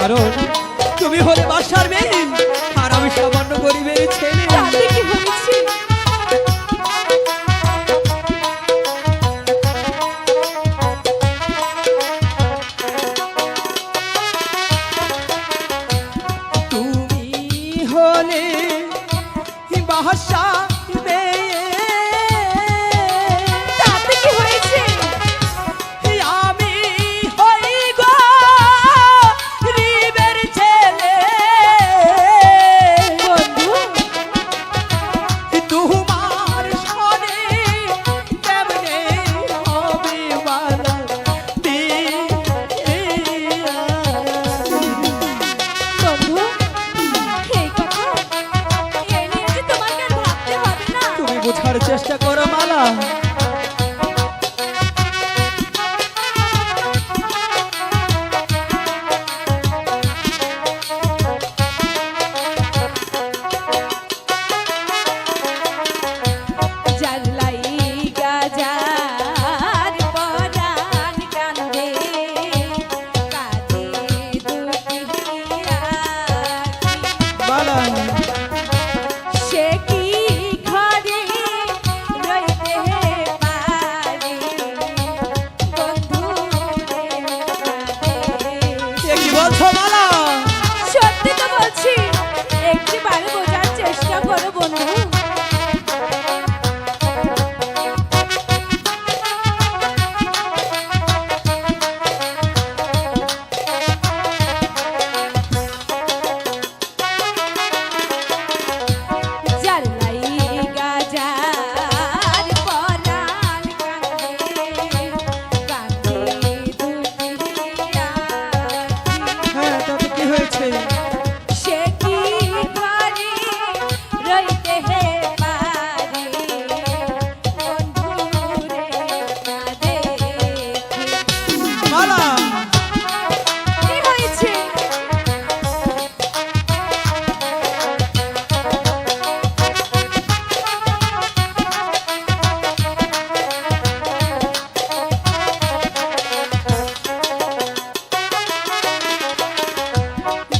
কারণ তুমি হলে বাসার মেয়ে আর আমি সামান্য গরিবের ছেলে। তুমি হলে বাসা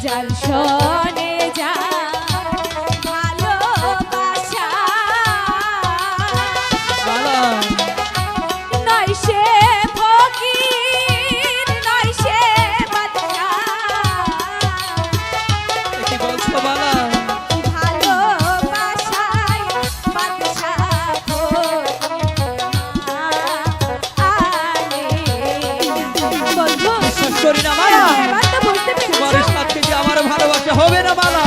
যার সনে যা ভালোবাসা। নয় সে ফকির নয় সে বাচ্চা বলছো বাবা Corina Mara. হবে না মালা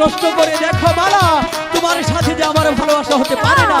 প্রশ্ন করে দেখো মালা তোমার সাথে যে আমার ভালোবাসা হতে পারে না।